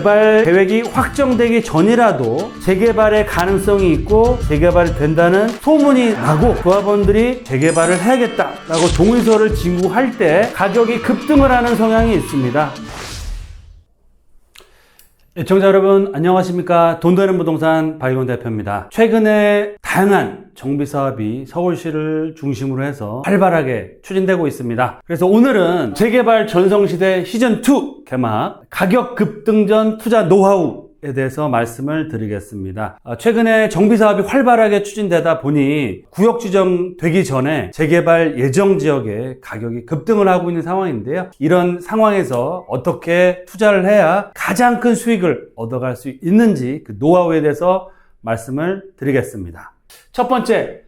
개발 계획이 확정되기 전이라도 재개발의 가능성이 있고 재개발이 된다는 소문이 나고 조합원들이 재개발을 해야겠다라고 동의서를 진구할 때 가격이 급등을 하는 성향이 있습니다. 애청자 여러분 안녕하십니까 돈 되는 부동산 박일원 대표입니다 최근에 다양한 정비 사업이 서울시를 중심으로 해서 활발하게 추진되고 있습니다 그래서 오늘은 재개발 전성시대 시즌2 개막 가격 급등 전 투자 노하우 에 대해서 말씀을 드리겠습니다. 아, 최근에 정비 사업이 활발하게 추진되다 보니 구역 지정 되기 전에 재개발 예정 지역에 가격이 급등을 하고 있는 상황인데요. 이런 상황에서 어떻게 투자를 해야 가장 큰 수익을 얻어갈 수 있는지 그 노하우에 대해서 말씀을 드리겠습니다. 첫 번째,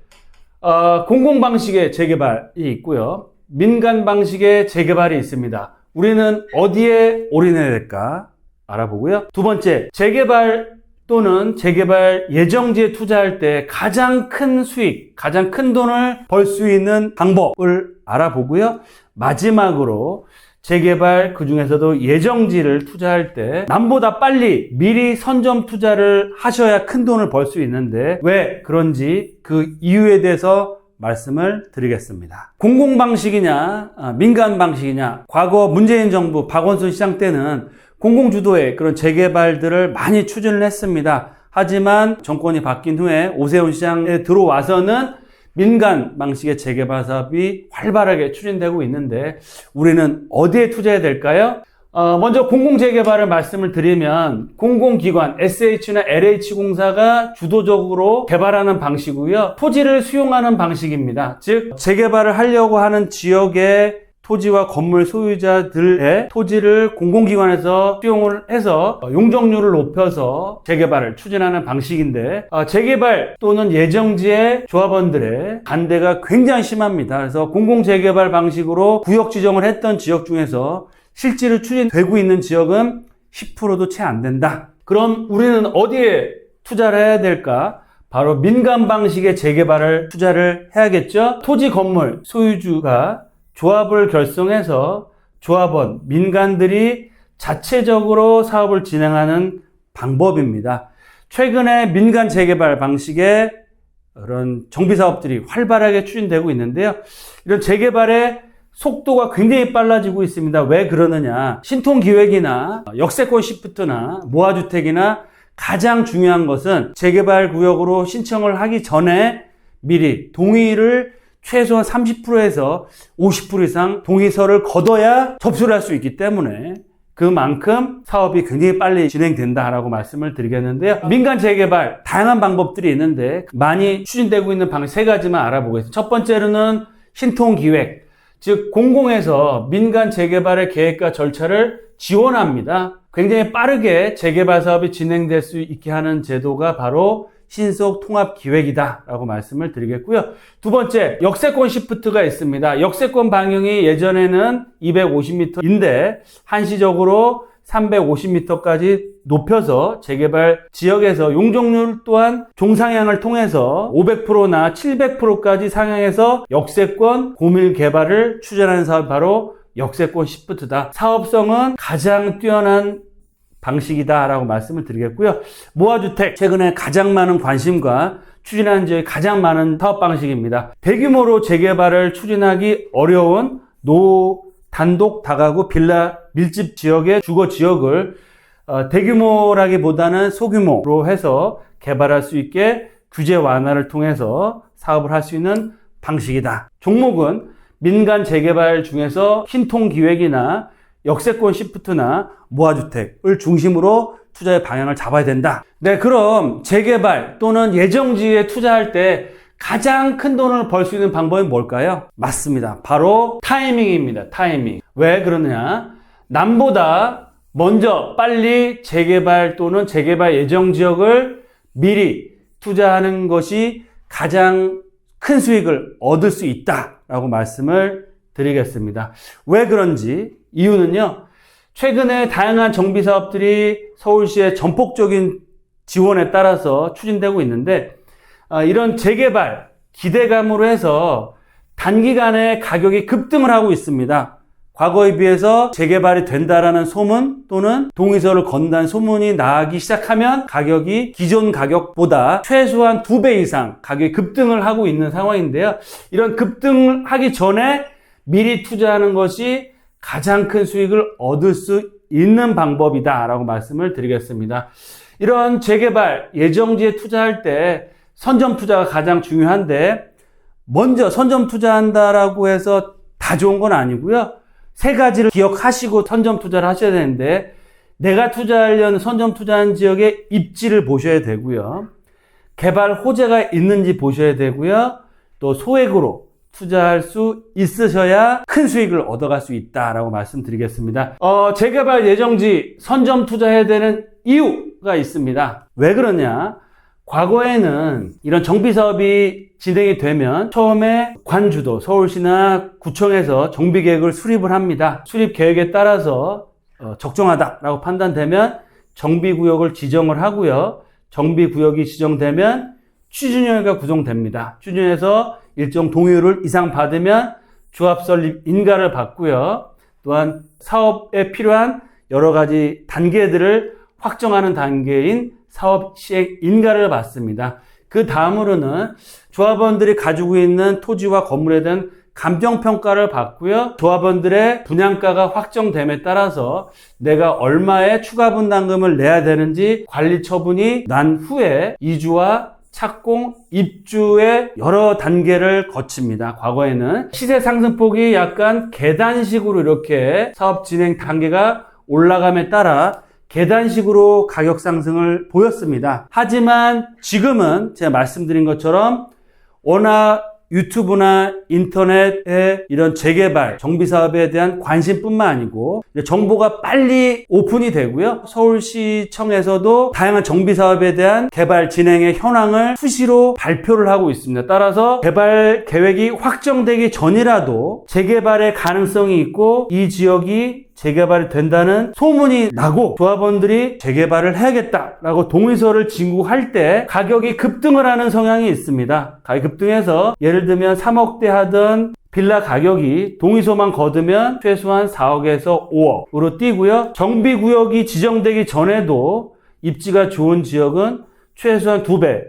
어, 공공 방식의 재개발이 있고요. 민간 방식의 재개발이 있습니다. 우리는 어디에 올인해야 될까? 알아보고요. 두 번째, 재개발 또는 재개발 예정지에 투자할 때 가장 큰 수익, 가장 큰 돈을 벌 수 있는 방법을 알아보고요. 마지막으로 재개발 그 중에서도 예정지를 투자할 때 남보다 빨리 미리 선점 투자를 하셔야 큰 돈을 벌 수 있는데 왜 그런지 그 이유에 대해서 말씀을 드리겠습니다. 공공 방식이냐, 아, 민간 방식이냐, 과거 문재인 정부 박원순 시장 때는 공공 주도의 그런 재개발들을 많이 추진을 했습니다. 하지만 정권이 바뀐 후에 오세훈 시장에 들어와서는 민간 방식의 재개발 사업이 활발하게 추진되고 있는데 우리는 어디에 투자해야 될까요? 어, 먼저 공공재개발을 말씀을 드리면 공공기관 SH나 LH공사가 주도적으로 개발하는 방식이고요. 토지를 수용하는 방식입니다. 즉 재개발을 하려고 하는 지역의 토지와 건물 소유자들의 토지를 공공기관에서 수용을 해서 용적률을 높여서 재개발을 추진하는 방식인데 어, 재개발 또는 예정지의 조합원들의 반대가 굉장히 심합니다. 그래서 공공재개발 방식으로 구역 지정을 했던 지역 중에서 실제로 추진되고 있는 지역은 10%도 채 안 된다. 그럼 우리는 어디에 투자를 해야 될까? 바로 민간 방식의 재개발을 투자를 해야겠죠? 토지 건물 소유주가 조합을 결성해서 조합원, 민간들이 자체적으로 사업을 진행하는 방법입니다. 최근에 민간 재개발 방식의 그런 정비 사업들이 활발하게 추진되고 있는데요. 이런 재개발의 속도가 굉장히 빨라지고 있습니다. 왜 그러느냐? 신통 기획이나 역세권 시프트나 모아주택이나 가장 중요한 것은 재개발 구역으로 신청을 하기 전에 미리 동의를 최소한 30%에서 50% 이상 동의서를 거둬야 접수를 할 수 있기 때문에 그만큼 사업이 굉장히 빨리 진행된다라고 말씀을 드리겠는데요. 민간 재개발 다양한 방법들이 있는데 많이 추진되고 있는 방식 세 가지만 알아보겠습니다. 첫 번째로는 신통 기획, 즉 공공에서 민간 재개발의 계획과 절차를 지원합니다. 굉장히 빠르게 재개발 사업이 진행될 수 있게 하는 제도가 바로 신속 통합 기획이다라고 말씀을 드리겠고요. 두 번째, 역세권 시프트가 있습니다. 역세권 방향이 예전에는 250m인데 한시적으로 350m까지 높여서 재개발 지역에서 용적률 또한 종상향을 통해서 500%나 700%까지 상향해서 역세권 고밀 개발을 추진하는 사업이 바로 역세권 시프트다. 사업성은 가장 뛰어난 방식이다라고 말씀을 드리겠고요. 모아주택 최근에 가장 많은 관심과 추진하는 지역이 가장 많은 사업 방식입니다. 대규모로 재개발을 추진하기 어려운 노 단독 다가구 빌라 밀집 지역의 주거 지역을 어, 대규모라기보다는 소규모로 해서 개발할 수 있게 규제 완화를 통해서 사업을 할 수 있는 방식이다. 종목은 민간 재개발 중에서 흰통 기획이나 역세권 시프트나 모아주택을 중심으로 투자의 방향을 잡아야 된다. 네, 그럼 재개발 또는 예정지에 투자할 때 가장 큰 돈을 벌 수 있는 방법이 뭘까요? 맞습니다. 바로 타이밍입니다. 타이밍. 왜 그러느냐? 남보다 먼저 빨리 재개발 또는 재개발 예정 지역을 미리 투자하는 것이 가장 큰 수익을 얻을 수 있다라고 말씀을 드리겠습니다. 왜 그런지 이유는요. 최근에 다양한 정비 사업들이 서울시의 전폭적인 지원에 따라서 추진되고 있는데 아, 이런 재개발 기대감으로 해서 단기간에 가격이 급등을 하고 있습니다. 과거에 비해서 재개발이 된다라는 소문 또는 동의서를 건다는 소문이 나기 시작하면 가격이 기존 가격보다 최소한 두 배 이상 가격이 급등을 하고 있는 상황인데요. 이런 급등하기 전에 미리 투자하는 것이 가장 큰 수익을 얻을 수 있는 방법이다라고 말씀을 드리겠습니다. 이런 재개발 예정지에 투자할 때 선점 투자가 가장 중요한데 먼저 선점 투자한다라고 해서 다 좋은 건 아니고요. 세 가지를 기억하시고 선점 투자를 하셔야 되는데 내가 투자하려는 선점 투자한 지역의 입지를 보셔야 되고요. 개발 호재가 있는지 보셔야 되고요. 또 소액으로 투자할 수 있으셔야 큰 수익을 얻어갈 수 있다라고 말씀드리겠습니다. 어, 재개발 예정지 선점 투자해야 되는 이유가 있습니다. 왜 그러냐? 과거에는 이런 정비 사업이 진행이 되면 처음에 관주도 서울시나 구청에서 정비 계획을 수립을 합니다. 수립 계획에 따라서 어, 적정하다라고 판단되면 정비 구역을 지정을 하고요. 정비 구역이 지정되면 취준위원회가 구성됩니다. 취준에서 일정 동의율을 이상 받으면 조합 설립 인가를 받고요. 또한 사업에 필요한 여러 가지 단계들을 확정하는 단계인 사업 시행 인가를 받습니다. 그 다음으로는 조합원들이 가지고 있는 토지와 건물에 대한 감정 평가를 받고요. 조합원들의 분양가가 확정됨에 따라서 내가 얼마의 추가 분담금을 내야 되는지 관리 처분이 난 후에 이주와 착공, 입주의 여러 단계를 거칩니다. 과거에는 시세 상승폭이 약간 계단식으로 이렇게 사업 진행 단계가 올라감에 따라 계단식으로 가격 상승을 보였습니다. 하지만 지금은 제가 말씀드린 것처럼 워낙 유튜브나 인터넷의 이런 재개발, 정비 사업에 대한 관심뿐만 아니고 정보가 빨리 오픈이 되고요. 서울시청에서도 다양한 정비 사업에 대한 개발 진행의 현황을 수시로 발표를 하고 있습니다. 따라서 개발 계획이 확정되기 전이라도 재개발의 가능성이 있고 이 지역이 재개발이 된다는 소문이 나고 조합원들이 재개발을 해야겠다라고 동의서를 진구할 때 가격이 급등을 하는 성향이 있습니다. 가격이 급등해서 예를 들면 3억대 하던 빌라 가격이 동의서만 거두면 최소한 4억에서 5억으로 뛰고요. 정비구역이 지정되기 전에도 입지가 좋은 지역은 최소한 2배,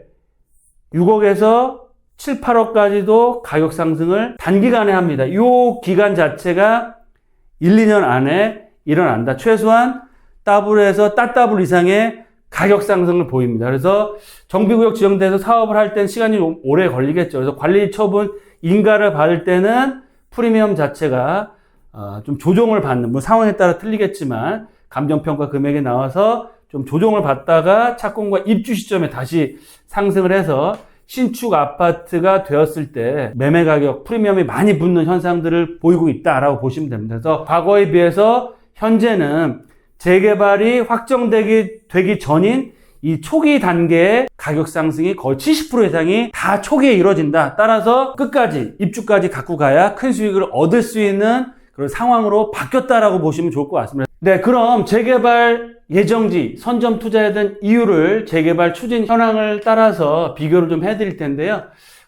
6억에서 7, 8억까지도 가격 상승을 단기간에 합니다. 이 기간 자체가 1, 2년 안에 일어난다. 최소한 더블에서 따더블 이상의 가격 상승을 보입니다. 그래서 정비구역 지정돼서 사업을 할 때는 시간이 좀 오래 걸리겠죠. 그래서 관리 처분 인가를 받을 때는 프리미엄 자체가 어, 좀 조정을 받는, 뭐 상황에 따라 틀리겠지만 감정평가 금액에 나와서 좀 조정을 받다가 착공과 입주 시점에 다시 상승을 해서 신축 아파트가 되었을 때 매매 가격 프리미엄이 많이 붙는 현상들을 보이고 있다라고 보시면 됩니다. 그래서 과거에 비해서 현재는 재개발이 확정되기 되기 전인 이 초기 단계의 가격 상승이 거의 70% 이상이 다 초기에 이루어진다. 따라서 끝까지 입주까지 갖고 가야 큰 수익을 얻을 수 있는 그런 상황으로 바뀌었다라고 보시면 좋을 것 같습니다. 네, 그럼 재개발 예정지, 선점 투자에 대한 이유를 재개발 추진 현황을 따라서 비교를 좀 해드릴 텐데요.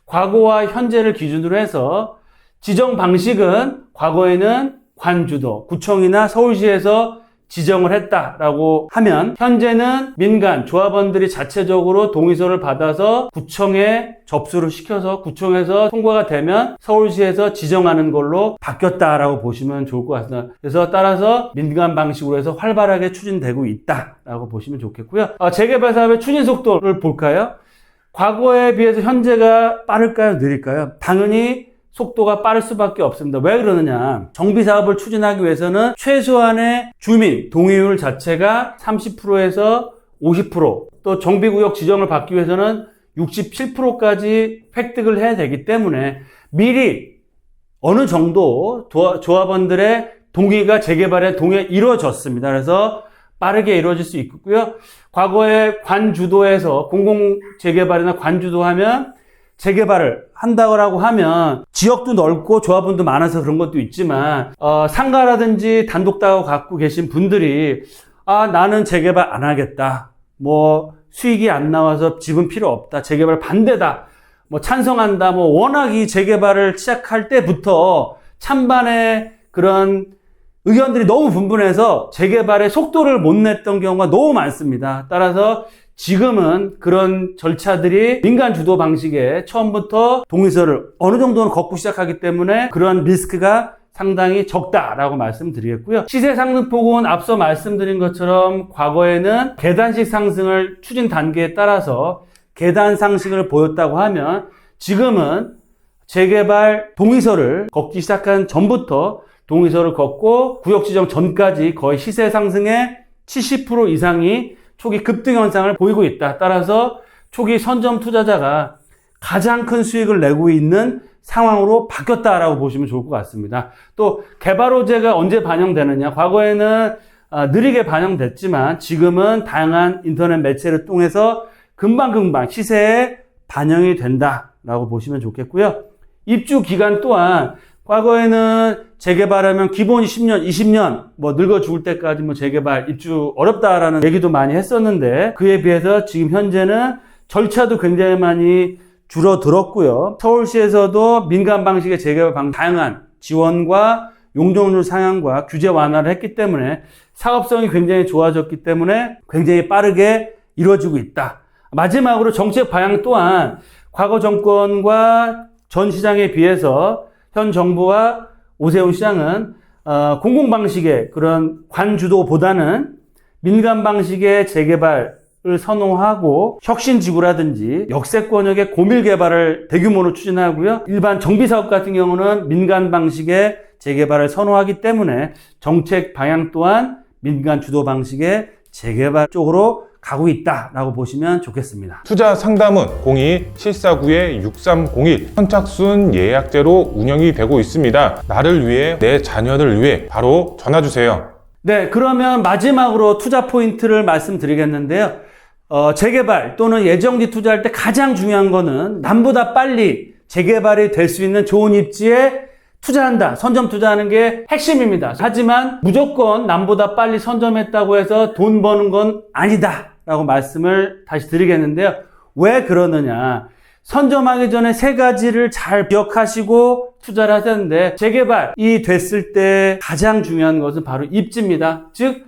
과거와 현재를 기준으로 해서 지정 방식은 과거에는 관주도, 구청이나 서울시에서 지정을 했다라고 하면 현재는 민간 조합원들이 자체적으로 동의서를 받아서 구청에 접수를 시켜서 구청에서 통과가 되면 서울시에서 지정하는 걸로 바뀌었다라고 보시면 좋을 것 같습니다. 그래서 따라서 민간 방식으로 해서 활발하게 추진되고 있다라고 보시면 좋겠고요. 어, 재개발 사업의 추진 속도를 볼까요? 과거에 비해서 현재가 빠를까요? 느릴까요? 당연히 속도가 빠를 수밖에 없습니다. 왜 그러느냐? 정비 사업을 추진하기 위해서는 최소한의 주민 동의율 자체가 30%에서 50%또 정비구역 지정을 받기 위해서는 67%까지 획득을 해야 되기 때문에 미리 어느 정도 조합원들의 동의가 재개발에 동의가 이루어졌습니다. 그래서 빠르게 이루어질 수 있고요. 과거에 관주도에서 공공 재개발이나 관주도 하면 재개발을 한다고 하면 지역도 넓고 조합원도 많아서 그런 것도 있지만 어, 상가라든지 단독다고 갖고 계신 분들이 아 나는 재개발 안 하겠다. 뭐 수익이 안 나와서 집은 필요 없다. 재개발 반대다. 뭐 찬성한다. 뭐 워낙 이 재개발을 시작할 때부터 찬반의 그런 의견들이 너무 분분해서 재개발의 속도를 못 냈던 경우가 너무 많습니다. 따라서 지금은 그런 절차들이 민간 주도 방식에 처음부터 동의서를 어느 정도는 걷고 시작하기 때문에 그런 리스크가 상당히 적다라고 말씀드리겠고요. 시세 상승폭은 앞서 말씀드린 것처럼 과거에는 계단식 상승을 추진 단계에 따라서 계단 상승을 보였다고 하면 지금은 재개발 동의서를 걷기 시작한 전부터 동의서를 걷고 구역 지정 전까지 거의 시세 상승의 70% 이상이 초기 급등 현상을 보이고 있다. 따라서 초기 선점 투자자가 가장 큰 수익을 내고 있는 상황으로 바뀌었다라고 보시면 좋을 것 같습니다. 또 개발 호재가 언제 반영되느냐? 과거에는 아, 느리게 반영됐지만 지금은 다양한 인터넷 매체를 통해서 금방금방 시세에 반영이 된다라고 보시면 좋겠고요. 입주 기간 또한 과거에는 재개발하면 기본 10년, 20년 뭐 늙어 죽을 때까지 뭐 재개발 입주 어렵다라는 얘기도 많이 했었는데 그에 비해서 지금 현재는 절차도 굉장히 많이 줄어들었고요. 서울시에서도 민간 방식의 재개발 방 다양한 지원과 용적률 상향과 규제 완화를 했기 때문에 사업성이 굉장히 좋아졌기 때문에 굉장히 빠르게 이루어지고 있다. 마지막으로 정책 방향 또한 과거 정권과 전 시장에 비해서 현 정부와 오세훈 시장은 어, 공공 방식의 그런 관주도보다는 민간 방식의 재개발을 선호하고 혁신 지구라든지 역세 권역의 고밀 개발을 대규모로 추진하고요. 일반 정비 사업 같은 경우는 민간 방식의 재개발을 선호하기 때문에 정책 방향 또한 민간 주도 방식의 재개발 쪽으로 가고 있다라고 보시면 좋겠습니다. 투자 상담은 02-749-6301 선착순 예약제로 운영이 되고 있습니다. 나를 위해 내 자녀를 위해 바로 전화 주세요. 네, 그러면 마지막으로 투자 포인트를 말씀드리겠는데요. 어, 재개발 또는 예정지 투자할 때 가장 중요한 거는 남보다 빨리 재개발이 될 수 있는 좋은 입지에 투자한다. 선점 투자하는 게 핵심입니다. 하지만 무조건 남보다 빨리 선점했다고 해서 돈 버는 건 아니다. 라고 말씀을 다시 드리겠는데요. 왜 그러느냐. 선점하기 전에 세 가지를 잘 기억하시고 투자를 하셨는데 재개발이 됐을 때 가장 중요한 것은 바로 입지입니다. 즉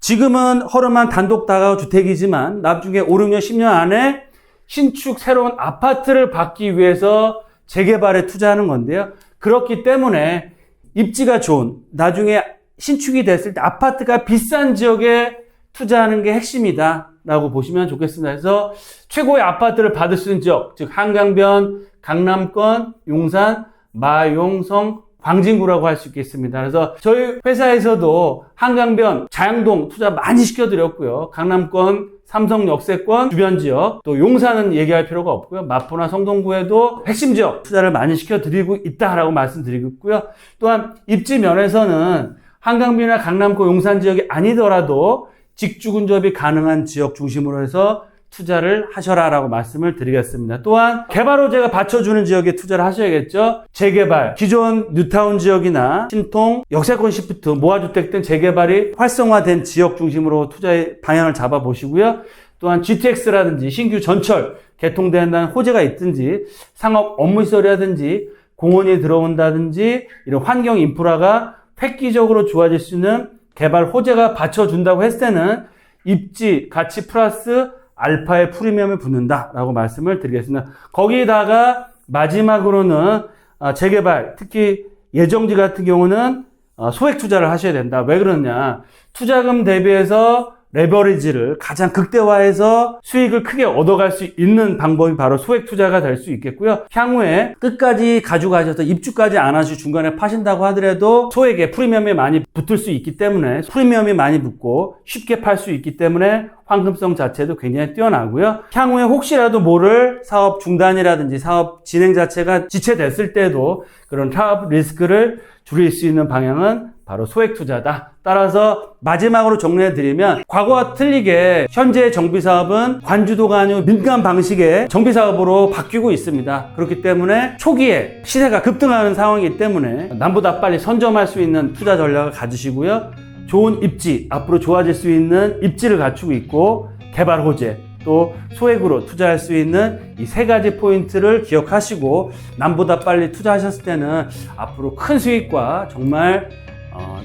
지금은 허름한 단독 다가구 주택이지만 나중에 5, 6년, 10년 안에 신축 새로운 아파트를 받기 위해서 재개발에 투자하는 건데요. 그렇기 때문에 입지가 좋은 나중에 신축이 됐을 때 아파트가 비싼 지역에 투자하는 게 핵심이다. 라고 보시면 좋겠습니다. 그래서 최고의 아파트를 받을 수 있는 지역, 즉 한강변, 강남권, 용산, 마용성, 광진구라고 할 수 있겠습니다. 그래서 저희 회사에서도 한강변, 자양동 투자 많이 시켜드렸고요. 강남권, 삼성 역세권, 주변 지역, 또 용산은 얘기할 필요가 없고요. 마포나 성동구에도 핵심 지역 투자를 많이 시켜드리고 있다라고 말씀드리고 있고요. 또한 입지 면에서는 한강변이나 강남권, 용산 지역이 아니더라도 직주 근접이 가능한 지역 중심으로 해서 투자를 하셔라라고 말씀을 드리겠습니다. 또한 개발 호재가 받쳐주는 지역에 투자를 하셔야겠죠. 재개발, 기존 뉴타운 지역이나 신통, 역세권 시프트, 모아주택 등 재개발이 활성화된 지역 중심으로 투자의 방향을 잡아보시고요. 또한 GTX라든지 신규 전철 개통된다는 호재가 있든지 상업 업무시설이라든지 공원이 들어온다든지 이런 환경 인프라가 획기적으로 좋아질 수 있는 개발 호재가 받쳐준다고 했을 때는 입지 가치 플러스 알파의 프리미엄을 붙는다라고 말씀을 드리겠습니다. 거기다가 마지막으로는 아, 재개발, 특히 예정지 같은 경우는 어, 소액 투자를 하셔야 된다. 왜 그러냐? 투자금 대비해서 레버리지를 가장 극대화해서 수익을 크게 얻어갈 수 있는 방법이 바로 소액 투자가 될 수 있겠고요. 향후에 끝까지 가져가셔서 입주까지 안 하시고 중간에 파신다고 하더라도 소액에 프리미엄이 많이 붙을 수 있기 때문에 프리미엄이 많이 붙고 쉽게 팔 수 있기 때문에 황금성 자체도 굉장히 뛰어나고요. 향후에 혹시라도 모를 사업 중단이라든지 사업 진행 자체가 지체됐을 때도 그런 사업 리스크를 줄일 수 있는 방향은 바로 소액 투자다. 따라서 마지막으로 정리해 드리면 과거와 틀리게 현재 정비 사업은 관주도가 아니고 민간 방식의 정비 사업으로 바뀌고 있습니다. 그렇기 때문에 초기에 시세가 급등하는 상황이기 때문에 남보다 빨리 선점할 수 있는 투자 전략을 가지시고요. 좋은 입지, 앞으로 좋아질 수 있는 입지를 갖추고 있고 개발 호재, 또 소액으로 투자할 수 있는 이 세 가지 포인트를 기억하시고 남보다 빨리 투자하셨을 때는 앞으로 큰 수익과 정말 어,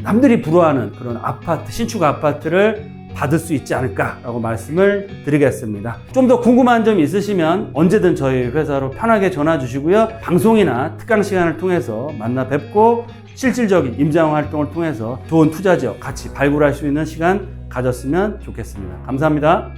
남들이 부러워하는 그런 아파트, 신축 아파트를 받을 수 있지 않을까라고 말씀을 드리겠습니다. 좀 더 궁금한 점 있으시면 언제든 저희 회사로 편하게 전화 주시고요. 방송이나 특강 시간을 통해서 만나 뵙고 실질적인 임장 활동을 통해서 좋은 투자 지역 같이 발굴할 수 있는 시간 가졌으면 좋겠습니다. 감사합니다.